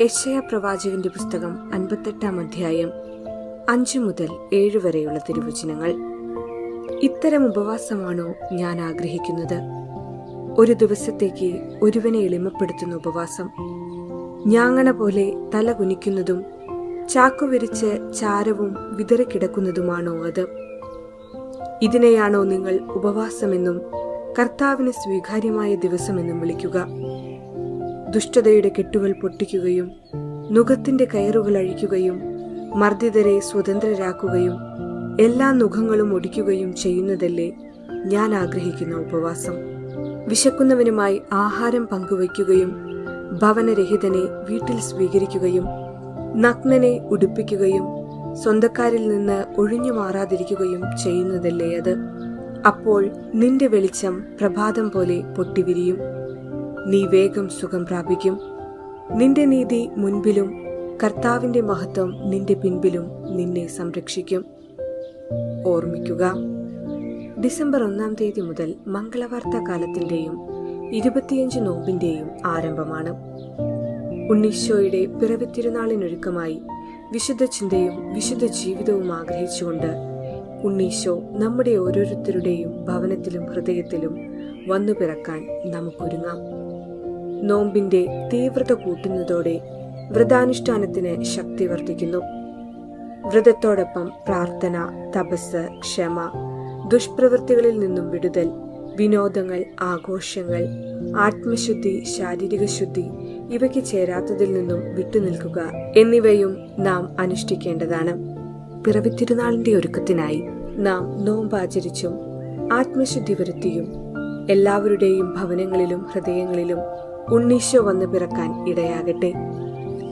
യശയ പ്രവാചകന്റെ പുസ്തകം അൻപത്തെട്ടാം അധ്യായം അഞ്ചു മുതൽ ഏഴ് വരെയുള്ള തിരുവചനങ്ങൾ. ഇത്തരം ഉപവാസമാണോ ഞാൻ ആഗ്രഹിക്കുന്നത്? ഒരു ദിവസത്തേക്ക് ഒരുവനെ എളിമപ്പെടുത്തുന്ന ഉപവാസം. ഞാങ്ങണ പോലെ തല കുനിക്കുന്നതും ചാക്കു വിരിച്ച് ചാരവും വിതറിക്കിടക്കുന്നതുമാണോ അത്? ഇതിനെയാണോ നിങ്ങൾ ഉപവാസമെന്നും കർത്താവിന് സ്വീകാര്യമായ ദിവസമെന്നും വിളിക്കുക. ദുഷ്ടതയുടെ കെട്ടുകൾ പൊട്ടിക്കുകയും നുഖത്തിന്റെ കയറുകൾ അഴിക്കുകയും മർദ്ദിതരെ സ്വതന്ത്രരാക്കുകയും എല്ലാ നുഖങ്ങളും ഒടിക്കുകയും ചെയ്യുന്നതല്ലേ ഞാൻ ആഗ്രഹിക്കുന്ന ഉപവാസം. വിശക്കുന്നവനുമായി ആഹാരം പങ്കുവയ്ക്കുകയും ഭവനരഹിതനെ വീട്ടിൽ സ്വീകരിക്കുകയും നഗ്നനെ ഉടുപ്പിക്കുകയും സ്വന്തക്കാരിൽ നിന്ന് ഒഴിഞ്ഞു മാറാതിരിക്കുകയും ചെയ്യുന്നതല്ലേ അത്. അപ്പോൾ നിന്റെ വെളിച്ചം പ്രഭാതം പോലെ പൊട്ടിവിരിയും. നീ വേഗം സുഖം പ്രാപിക്കും. നിന്റെ നീതി മുൻപിലും കർത്താവിന്റെ മഹത്വം നിന്റെ പിൻപിലും നിന്നെ സംരക്ഷിക്കും. ഓർമ്മിക്കുക ഡിസംബർ ഒന്നാം തീയതി മുതൽ മംഗളവാർത്ത കാലത്തിന്റെയും ഇരുപത്തിയഞ്ച് നോമ്പിന്റെയും ആരംഭമാണ്. ഉണ്ണീശോയുടെ പിറവിത്തിരുനാളിനൊരുക്കമായി വിശുദ്ധ ചിന്തയും വിശുദ്ധ ജീവിതവും ആഗ്രഹിച്ചുകൊണ്ട് ഉണ്ണീശോ നമ്മുടെ ഓരോരുത്തരുടെയും ഭവനത്തിലും ഹൃദയത്തിലും വന്നു പിറക്കാൻ നമുക്കൊരുങ്ങാം. നോമ്പിന്റെ തീവ്രത കൂട്ടുന്നതോടെ വ്രതാനുഷ്ഠാനത്തിന് ശക്തി വർദ്ധിക്കുന്നു. വ്രതത്തോടൊപ്പം പ്രാർത്ഥന തപസ് ക്ഷമ ദുഷ്പ്രവൃത്തികളിൽ നിന്നും വിടുതൽ വിനോദങ്ങൾ ആഘോഷങ്ങൾ ആത്മശുദ്ധി ശാരീരിക ശുദ്ധി ഇവയ്ക്ക് ചേരാത്തതിൽ നിന്നും വിട്ടുനിൽക്കുക എന്നിവയും നാം അനുഷ്ഠിക്കേണ്ടതാണ്. പിറവി തിരുനാളിന്റെ ഒരുക്കത്തിനായി നാം നോമ്പാചരിച്ചും ആത്മശുദ്ധി വരുത്തിയും എല്ലാവരുടെയും ഭവനങ്ങളിലും ഹൃദയങ്ങളിലും ഉണ്ണീശോ വന്ന് പിറക്കാൻ ഇടയാകട്ടെ.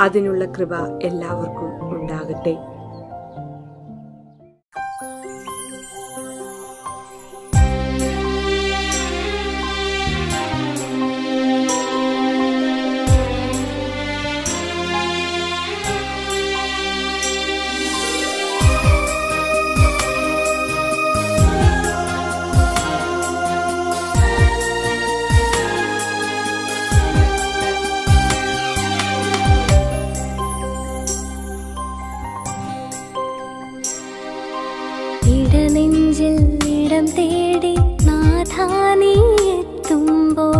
അതിനുള്ള കൃപ എല്ലാവർക്കും ഉണ്ടാകട്ടെ. തേടി നാഥാ നീ എത്തുമ്പോൾ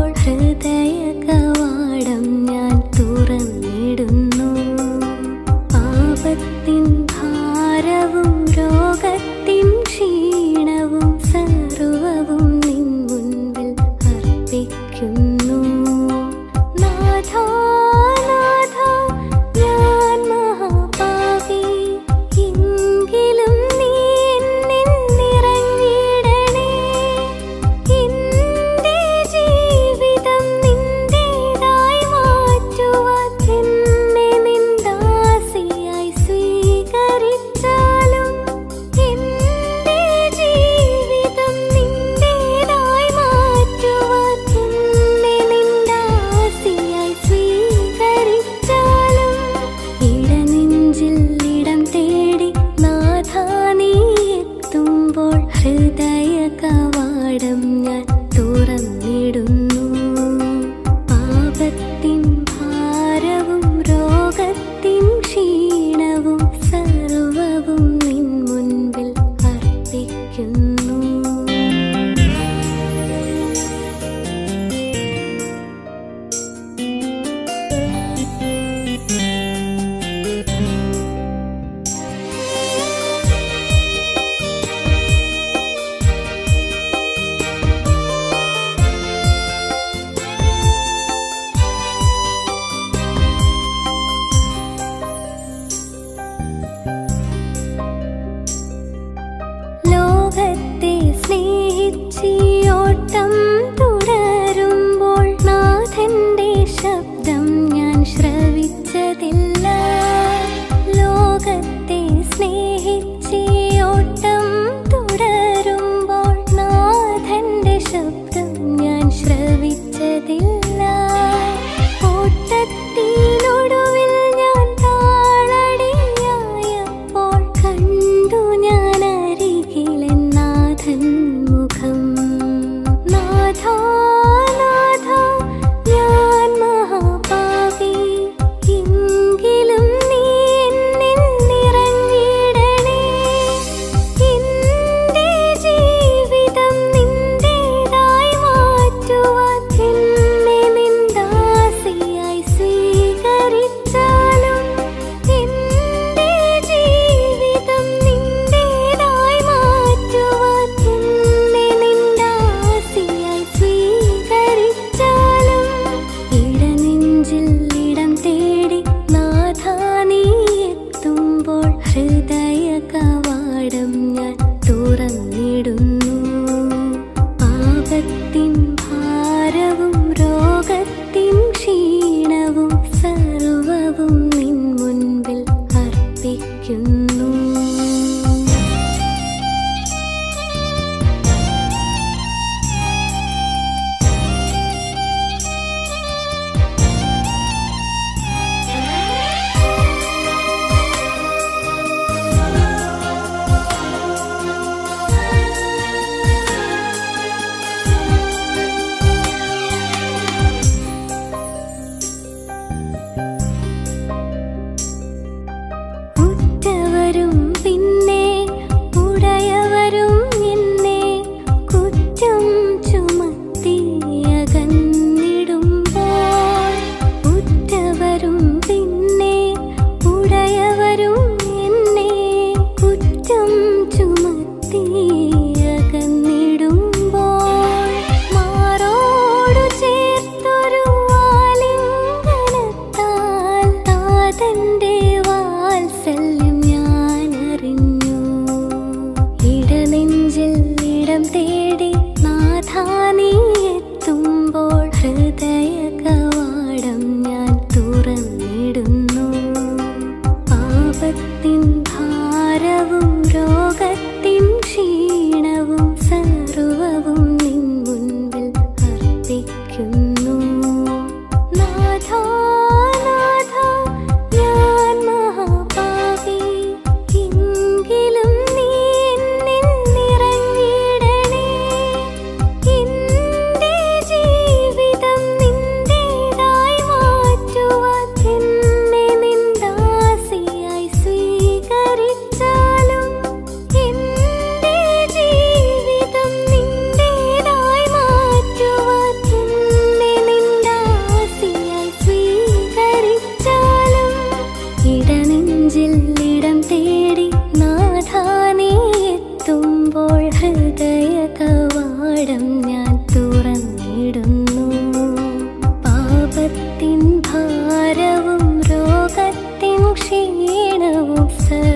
kehte രോഗത്തിൻ ഭാരവും രോഗത്തിൻ ക്ഷീണവും സർ